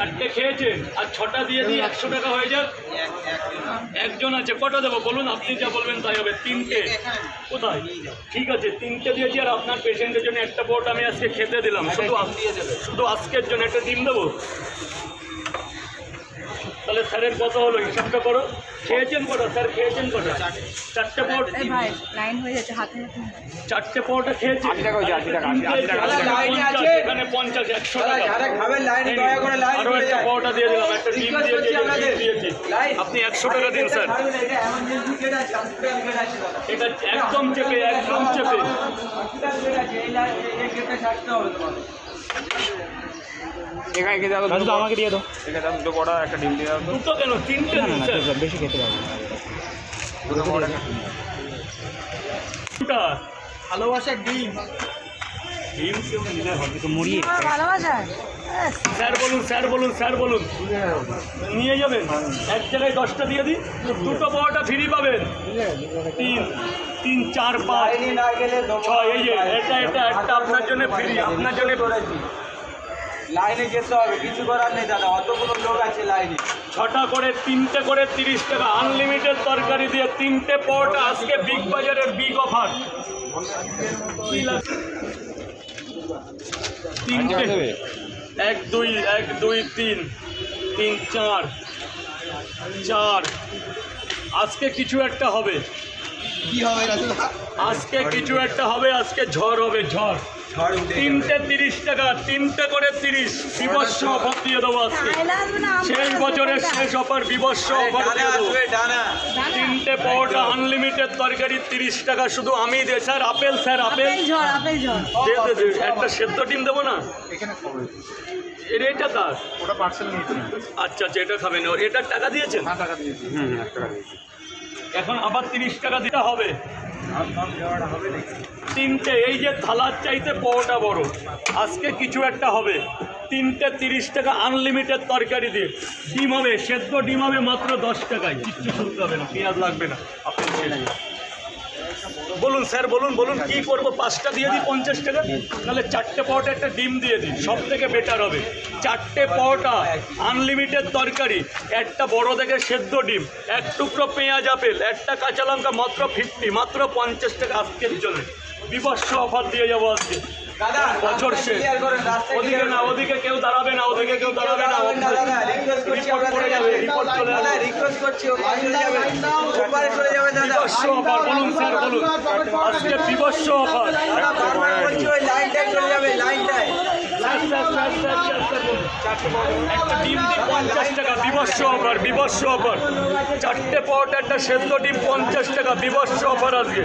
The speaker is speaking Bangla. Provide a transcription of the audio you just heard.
চারটে খেয়েছে, আর ছটা দিয়ে দিয়ে একশো টাকা হয়ে যাক। একজন আছে, কটা দেবো বলুন? আপনি যা বলবেন তাই হবে। তিনটে। কোথায়? ঠিক আছে, তিনটে দিয়েছি, আর আপনার পেশেন্টের জন্য একটা বোর্ড আমি আজকে খেতে দিলাম। শুধু শুধু আজকের জন্য একটা ডিম দেবো? তাহলে স্যারের কত হলো হিসাবটা করো। খেয়েছেন কটা? স্যার খেয়েছেন কটা? চারটে পাউটা এই ভাই লাইন হয়ে যাচ্ছে হাতে হাতে চারটে পাউটা খেয়েছেন। এখানে পঞ্চাশ একশো টাকা। যারা খাবেন লাইনে দয়া করে লাইন করে একটা। দিয়ে দিলাম একটা ডিম দিয়েছি। আপনি একশো টাকা দিন স্যার। এটা একদম চেপে একদম চেপে। আমাকে দিয়ে দাও। দুটো বড় একটা ডিম দিয়ে দাও। দুটো কেন? তিনটে বেশি খেতে পারব দুটো বড়। একটা ডিম। ভালোবাসার ডিম আমার ভালোবাসা। স্যার বলুন স্যার বলুন স্যার বলুন। নিয়ে যাবেন। এক জায়গায় দশটা দিয়ে দিই দুটো পরোটা ফ্রি পাবেন। তিন তিন চার পাঁচ লাইনে না গেলে ছয় এই যে এটা এটা একটা আপনার জন্য ফ্রি আপনার জন্য। লাইনে যেতে হবে কিছু করার নেই দাদা অতগুলো লোক আছে লাইনে। ছটা করে তিনটে করে তিরিশ টাকা আনলিমিটেড তরকারি দিয়ে তিনটে পরোটা আজকে বিগ বাজারের বিগ অফার তিনটে। এক দুই এক দুই তিন তিন চার চার। আজকে কিছু একটা হবে। কি হবে দাদা আজকে কিছু একটা হবে আজকে ঝড় হবে ঝড়। ঝড় তিনটে তিরিশ টাকা তিনটে করে তিরিশ। বিবর্ষ অফার দিয়ে দেবো আজকে। শেষ বছরের শেষ অফার বিবর্ষ যাবে। অফার দিয়ে দেবো। তিনটে পরোটা আনলিমিটেড তরকারি তিরিশ টাকা শুধু আমি দে স্যার আপেল স্যার আপেল একটা সেদ্ধ ডিম দেবো না? এখানে খাবে। এর এটা তার? ওটা পার্সেল নিয়েছি আচ্ছা আচ্ছা এটা খাবেন। ওর এটার টাকা দিয়েছেন? হ্যাঁ টাকা দিয়েছি। হুম হুম টাকা দিয়েছি। এখন আবার তিরিশ টাকা দিতে হবে। তিনটে, এই যে থালার চাইতে পরোটা বড়, আজকে কিছু একটা হবে। তিনটে তিরিশ টাকা আনলিমিটেড তরকারি দিয়ে। ডিম হবে, সেদ্ধ ডিম হবে মাত্র দশ টাকায়। কিচ্ছু শুনতে হবে না, পেঁয়াজ লাগবে না, আপনি। বলুন স্যার বলুন বলুন কি করব? পাঁচটা দিয়ে দিই পঞ্চাশ টাকা? তাহলে চারটে পরোটা একটা ডিম দিয়ে দিই সব থেকে বেটার হবে। চারটে পরোটা আনলিমিটেড তরকারি একটা বড় থেকে সেদ্ধ ডিম এক টুকরো পেঁয়াজ আপেল একটা কাঁচা লঙ্কা মাত্র ফিফটি মাত্র পঞ্চাশ টাকা আজকের জন্য। বিবর্ষ অফার দিয়ে যাব আজকে। বছর শেষ। ওদিকে না ওদিকে কেউ দাঁড়াবে না ওদিকে কেউ দাঁড়াবে না দাদা রিকোয়েস্ট করছি রিপোর্ট করে যাবে রিপোর্ট চলে দাদা যাবে রিকোয়েস্ট করছি ওপারে চলে যাবে। ওপারে চলে যাবে দাদা। অফার বলুন স্যার বলুন। আজকে বিবর্ষ অফার। দাদা বারবার বলছি ওই লাইনটায় চলে যাবে লাইনটায়। একটা ডিম পঞ্চাশ টাকা অফার অফার। চারটে পরোটা একটা সেদ্ধ ডিম পঞ্চাশ টাকা বিবর্ষ অফার আজকে।